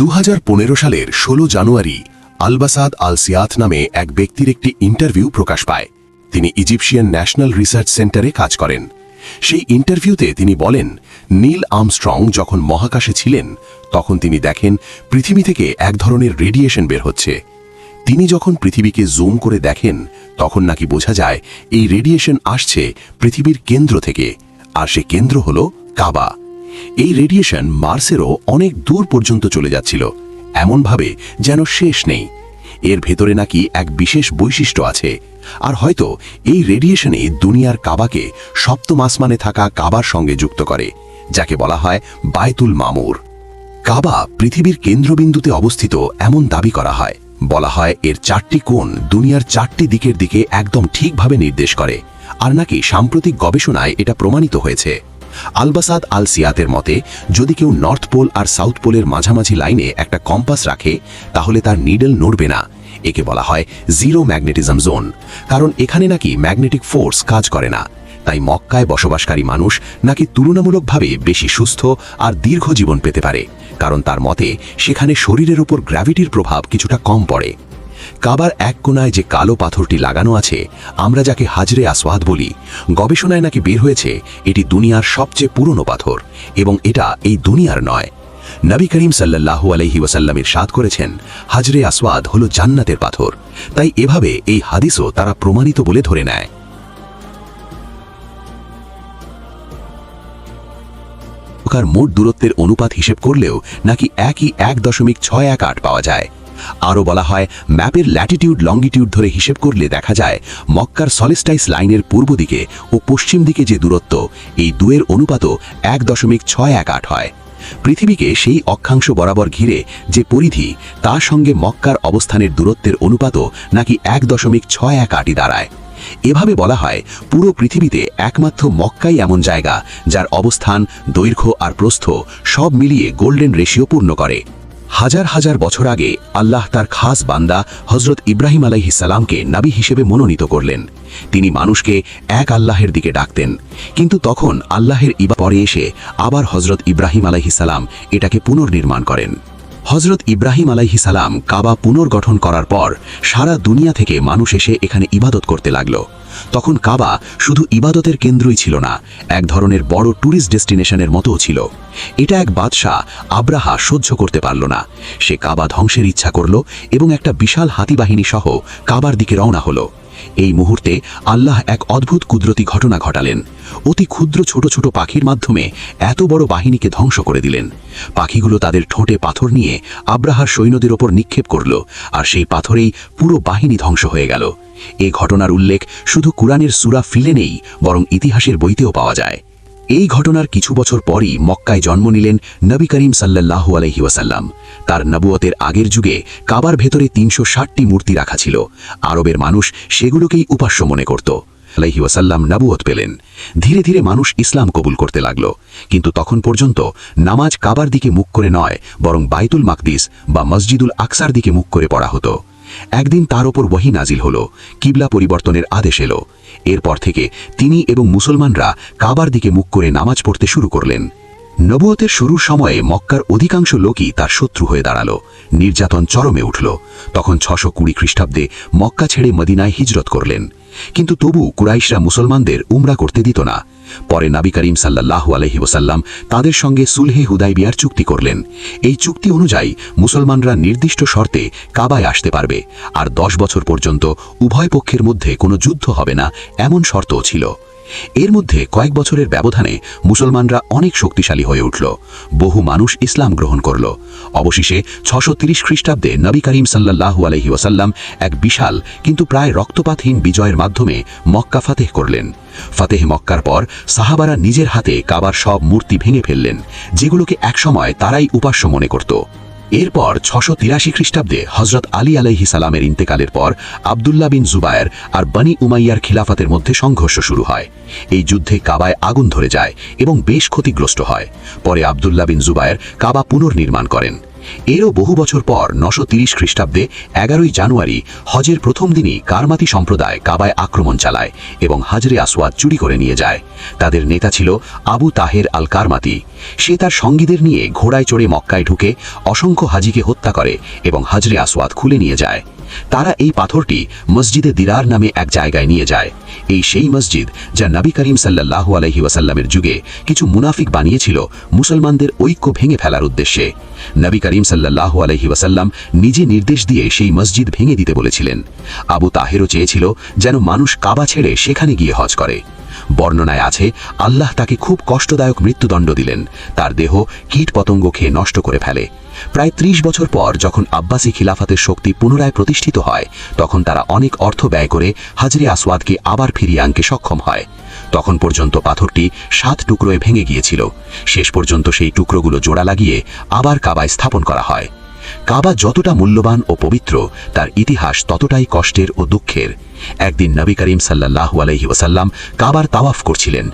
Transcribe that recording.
দু হাজার পনেরো সালের ১৬ জানুয়ারি আলবাসাদ আল সিয়াথ নামে এক ব্যক্তির একটি ইন্টারভিউ প্রকাশ পায়। তিনি ইজিপশিয়ান ন্যাশনাল রিসার্চ সেন্টারে কাজ করেন। সেই ইন্টারভিউতে তিনি বলেন, নীল আর্মস্ট্রং যখন মহাকাশে ছিলেন, তখন তিনি দেখেন পৃথিবী থেকে এক ধরনের রেডিয়েশন বের হচ্ছে। তিনি যখন পৃথিবীকে জুম করে দেখেন, তখন নাকি বোঝা যায় এই রেডিয়েশন আসছে পৃথিবীর কেন্দ্র থেকে, আর সে কেন্দ্র হল কাবা। এই রেডিয়েশন মার্সেরও অনেক দূর পর্যন্ত চলে যাচ্ছিল, এমনভাবে যেন শেষ নেই। এর ভেতরে নাকি এক বিশেষ বৈশিষ্ট্য আছে। আর হয়তো এই রেডিয়েশনে দুনিয়ার কাবাকে সপ্তম আসমানে থাকা কাবার সঙ্গে যুক্ত করে, যাকে বলা হয় বায়তুল মামুর। কাবা পৃথিবীর কেন্দ্রবিন্দুতে অবস্থিত এমন দাবি করা হয়। বলা হয় এর চারটি কোণ দুনিয়ার চারটি দিকের দিকে একদম ঠিকভাবে নির্দেশ করে। আর নাকি সাম্প্রতিক গবেষণায় এটা প্রমাণিত হয়েছে। আলবাসাদ আল সিয়াতের মতে, যদি কেউ নর্থ পোল আর সাউথ পোলের মাঝামাঝি লাইনে একটা কম্পাস রাখে, তাহলে তার নিডল নড়বে না। একে বলা হয় জিরো ম্যাগনেটিজম জোন, কারণ এখানে নাকি ম্যাগনেটিক ফোর্স কাজ করে না। তাই মক্কায় বসবাসকারী মানুষ নাকি তুলনামূলকভাবে বেশি সুস্থ আর দীর্ঘ জীবন পেতে পারে, কারণ তার মতে, সেখানে শরীরের উপর গ্র্যাভিটির প্রভাব কিছুটা কম পড়ে। কাবার এক কোনায় যে কালো পাথরটি লাগানো আছে, আমরা যাকে হাজরে আসওয়াদ বলি, গবেষণায় নাকি বের হয়েছে, এটি দুনিয়ার সবচেয়ে পুরনো পাথর, এবং এটা এই দুনিয়ার নয়। নবী করিম সাল্লাল্লাহু আলহি ওয়াসাল্লামের সাদ করেছেন, হাজরে আসওয়াদ হল জান্নাতের পাথর। তাই এভাবে এই হাদিসও তারা প্রমাণিত বলে ধরে নেয়। মোট দূরত্বের অনুপাত হিসেব করলেও নাকি একই এক দশমিক ছয় এক আট পাওয়া যায়। আরও বলা হয়, ম্যাপের ল্যাটিটিউড লঙ্গিটিউড ধরে হিসেব করলে দেখা যায়, মক্কার সলিস্টাইস লাইনের পূর্ব দিকে ও পশ্চিম দিকে যে দূরত্ব, এই দুয়ের অনুপাতও এক দশমিক ছয় এক আট হয়। পৃথিবীকে সেই অক্ষাংশ বরাবর ঘিরে যে পরিধি, তার সঙ্গে মক্কার অবস্থানের দূরত্বের অনুপাতও নাকি এক দশমিক ছয় এক আটই দাঁড়ায়। এভাবে বলা হয়, পুরো পৃথিবীতে একমাত্র মক্কাই এমন জায়গা, যার অবস্থান, দৈর্ঘ্য আর প্রস্থ সব মিলিয়ে গোল্ডেন রেশিও পূর্ণ করে। হাজার হাজার বছর আগে আল্লাহ তার খাস বান্দা হজরত ইব্রাহিম আলাইহিসালামকে নাবি হিসেবে মনোনীত করলেন। তিনি মানুষকে এক আল্লাহের দিকে ডাকতেন। কিন্তু তখন আল্লাহের ইবা পরে এসে আবার হজরত ইব্রাহিম আলাইহিসালাম এটাকে পুনর্নির্মাণ করেন। হজরত ইব্রাহিম আলাইহি সালাম কাবা পুনর্গঠন করার পর সারা দুনিয়া থেকে মানুষ এসে এখানে ইবাদত করতে লাগল। তখন কাবা শুধু ইবাদতের কেন্দ্রই ছিল না, এক ধরনের বড় ট্যুরিস্ট ডেস্টিনেশনের মতো ছিল। এটা এক বাদশাহ আব্রাহা সহ্য করতে পারল না। সে কাবা ধ্বংসের ইচ্ছা করল এবং একটা বিশাল হাতিবাহিনী সহ কাবার দিকে রওনা হলো। এই মুহূর্তে আল্লাহ এক অদ্ভুত কুদরতি ঘটনা ঘটালেন। অতি ক্ষুদ্র ছোট ছোট পাখির মাধ্যমে এত বড় বাহিনীকে ধ্বংস করে দিলেন। পাখিগুলো তাদের ঠোঁটে পাথর নিয়ে আব্রাহার সৈন্যদের ওপর নিক্ষেপ করল আর সেই পাথরেই পুরো বাহিনী ধ্বংস হয়ে গেল। এ ঘটনার উল্লেখ শুধু কুরআনের সুরা ফিলে নেই, বরং ইতিহাসের বইতেও পাওয়া যায়। এই ঘটনার কিছু বছর পরই মক্কায় জন্ম নিলেন নবী করিম সাল্লাল্লাহু আলহি ওয়াসাল্লাম। তার নবুয়তের আগের যুগে কাবার ভেতরে তিনশো ষাটটি মূর্তি রাখা ছিল। আরবের মানুষ সেগুলোকেই উপাস্য মনে করত। আলাইহি ওয়াসাল্লাম নবুয়ত পেলেন। ধীরে ধীরে মানুষ ইসলাম কবুল করতে লাগল। কিন্তু তখন পর্যন্ত নামাজ কাবার দিকে মুখ করে নয়, বরং বাইতুল মাকদিস বা মসজিদুল আকসার দিকে মুখ করে পড়া হতো। একদিন তার ওপর ওহি নাজিল হল, কিবলা পরিবর্তনের আদেশ এলো। এরপর থেকে তিনি এবং মুসলমানরা কাবার দিকে মুখ করে নামাজ পড়তে শুরু করলেন। নবুয়তের শুরুর সময়ে মক্কার অধিকাংশ লোকই তার শত্রু হয়ে দাঁড়াল। নির্যাতন চরমে উঠল। তখন ছশো কুড়ি খ্রিস্টাব্দে মক্কা ছেড়ে মদিনায় হিজরত করলেন। কিন্তু তবু কুরাইশরা মুসলমানদের উমরা করতে দিত না। পরে নাবি করিম সাল্লাহ আলহি ওসাল্লাম তাদের সঙ্গে সুলহে হুদাইবিয়ার চুক্তি করলেন। এই চুক্তি অনুযায়ী মুসলমানরা নির্দিষ্ট শর্তে কাবায় আসতে পারবে, আর দশ বছর পর্যন্ত উভয় পক্ষের মধ্যে কোনো যুদ্ধ হবে না, এমন শর্তও ছিল। এর মধ্যে কয়েক বছরের ব্যবধানে মুসলমানরা অনেক শক্তিশালী হয়ে উঠল। বহু মানুষ ইসলাম গ্রহণ করল। অবশেষে ছশো তিরিশ খ্রিস্টাব্দে নবী করিম সাল্লাহু আলহি ওয়াসাল্লাম এক বিশাল কিন্তু প্রায় রক্তপাতহীন বিজয়ের মাধ্যমে মক্কা ফাতেহ করলেন। ফাতেহ মক্কার পর সাহাবারা নিজের হাতে কাবার সব মূর্তি ভেঙে ফেললেন, যেগুলোকে একসময় তারাই উপাস্য মনে করত। এরপর ছশো তিরাশি খ্রিস্টাব্দে হজরত আলী আলাইহি সালামের ইন্তেকালের পর আবদুল্লাহ বিন জুবায়ের আর বনি উমাইয়ার খিলাফাতের মধ্যে সংঘর্ষ শুরু হয়। এই যুদ্ধে কাবায় আগুন ধরে যায় এবং বেশ ক্ষতিগ্রস্ত হয়। পরে আবদুল্লাহ বিন জুবায়ের কাবা পুনর্নির্মাণ করেন। এরও বহু বছর পর নশো তিরিশ খ্রিস্টাব্দে এগারোই জানুয়ারি হজের প্রথম দিনই কারমাতি সম্প্রদায় কাবায় আক্রমণ চালায় এবং হাজরে আসওয়াদ চুরি করে নিয়ে যায়। তাদের নেতা ছিল আবু তাহের আল কারমাতি সে তার সঙ্গীদের নিয়ে ঘোড়ায় চড়ে মক্কায় ঢুকে অসংখ্য হাজিকে হত্যা করে এবং হাজরে আসওয়াদ খুলে নিয়ে যায়। তারা এই পাথরটি মসজিদে দিরার নামে এক জায়গায় নিয়ে যায়। এই সেই মসজিদ যা নবী করিম সাল্লাল্লাহু আলহি ওয়াসাল্লামের যুগে কিছু মুনাফিক বানিয়েছিল মুসলমানদের ঐক্য ভেঙে ফেলার উদ্দেশ্যে। নবী করিম সাল্লাল্লাহু আলহি ওয়াসাল্লাম নিজে নির্দেশ দিয়ে সেই মসজিদ ভেঙে দিতে বলেছিলেন। আবু তাহেরও চেয়েছিল যেন মানুষ কাবা ছেড়ে সেখানে গিয়ে হজ করে। বর্ণনায় আছে, আল্লাহ তাকে খুব কষ্টদায়ক মৃত্যুদণ্ড দিলেন। তার দেহ কীট পতঙ্গ খেয়ে নষ্ট করে ফেলে। প্রায় ত্রিশ বছর পর যখন আব্বাসী খিলাফাতের শক্তি পুনরায় প্রতিষ্ঠিত হয়, তখন তারা অনেক অর্থ ব্যয় করে হাজরে আসওয়াদকে আবার ফিরিয়ে আনতে সক্ষম হয়। তখন পর্যন্ত পাথরটি সাত টুকরোয় ভেঙে গিয়েছিল। শেষ পর্যন্ত সেই টুকরোগুলো জোড়া লাগিয়ে আবার কাবায় স্থাপন করা হয়। কাবা যতটা মূল্যবান ও পবিত্র, তার ইতিহাস ততটাই কষ্টের ও দুঃখের। একদিন নবী করিম সাল্লাহ আলহি ওসাল্লাম কাবার তাওয়াফ করছিলেন।